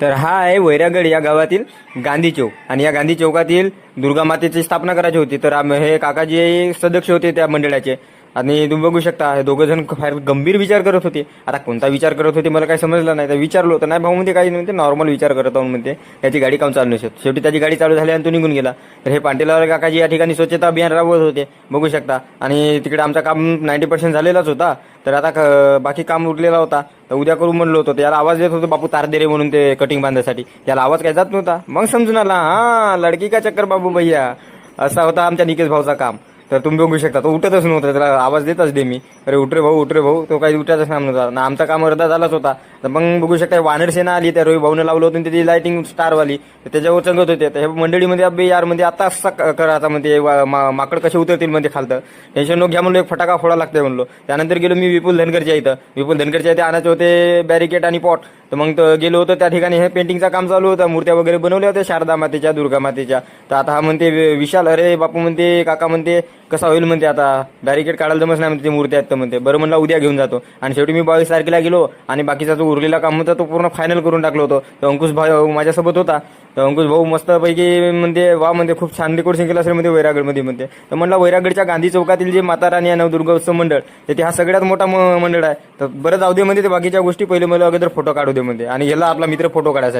तर हा आहे वैरागड या गावातील गांधी चौक. आणि या गांधी चौकातील दुर्गा मातेची स्थापना करायची होती. तर आम- हे काकाजी सदस्य होते त्या मंडळाचे. आणि तुम्ही बघू शकता हे दोघं जण फार गंभीर विचार करत होते. आता कोणता विचार करत होते मला काही समजलं नाही. तर विचारलो होतं नाही भाऊ म्हणते काही म्हणते नॉर्मल विचार करत आहोत म्हणते. त्याची गाडी काम चालू नसत? शेवटी त्याची गाडी चालू झाली आणि तो निघून गेला. तर हे पांटेलावर काकाजी या ठिकाणी स्वच्छता अभियान राबवत होते. बघू शकता. आणि तिकडे आमचा काम नाईन्टी पर्सेंट झालेलाच होता. तर आता क- बाकी काम उरलेला होता. तर उद्या करू म्हणलो होतो. त्याला आवाज देत होतो बापू तार दे रे म्हणून ते कटिंग बांधण्यासाठी त्याला आवाज काय जात नव्हता. मग समजून आला हा लडकी का चक्कर बाबू भैया? असा होता आमच्या निकेश भाऊचा काम. तर तुम्ही बघू शकता तो उठतच नव्हता त्याला आवाज देतच दे मी. अरे उठरे भाऊ उठरे भाऊ. तो काही उठायचाच नाम नव्हता ना आमचा काम अर्धा झालाच होता. तर मग बघू शकता वानर सेना आली त्या रोही भाऊने लावलं होतं त्याची लायटिंग स्टारवाली त्याच्यावर चंगत होते. तर हे मंडळीमध्ये अबे यार म्हणजे आता असं क- करायचा म्हणजे वा- मा- माकड कसे उतरतील म्हणजे खालतं. टेन्शन नको घ्या म्हणलो एक फटाका फोडा लागतंय म्हणलो. त्यानंतर गेलो मी विपुल धनकरच्या इथं. विपुल धनकरच्या इथे आणायचे होते बॅरिकेड आणि पॉट तर मग गेलो होतो त्या ठिकाणी हे पेंटिंगचं काम चालू होतं. मूर्त्या वगैरे बनवल्या होत्या शारदा मातेच्या दुर्गा मातेच्या. तर आता हा म्हणते वि- विशाल अरे बापू म्हणते काका म्हणते कसा होईल म्हणते आता? बॅरिकेड काढायला जमच नाही म्हणते ते मूर्ती आहेत तर म्हणते. बरं म्हणलं उद्या घेऊन जातो. आणि शेवटी मी बावीस तारखेला गेलो आणि बाकीचा जो उरलेला काम होता तो पूर्ण फायनल करून टाकलो होतो. तर अंकुश भाऊ माझ्यासोबत होता. तर अंकुश भाऊ मस्तपैकी म्हणते वा म्हणते खूप छान डेकोरेशन केलं असेल म्हणते वैरागडमध्ये म्हणते. तर म्हणलं वैरागडच्या गांधी चौकातील जे माता राणी आणि नवदुर्गा उत्सव मंडळ तर ते हा सगळ्यात मोठा म- मंडळ आहे. तर बरं जाऊ दे म्हणते ते बाकीच्या गोष्टी पहिले मला अगोदर फोटो काढू दे म्हणते. आणि गेला आपला मित्र फोटो काढायसाठी.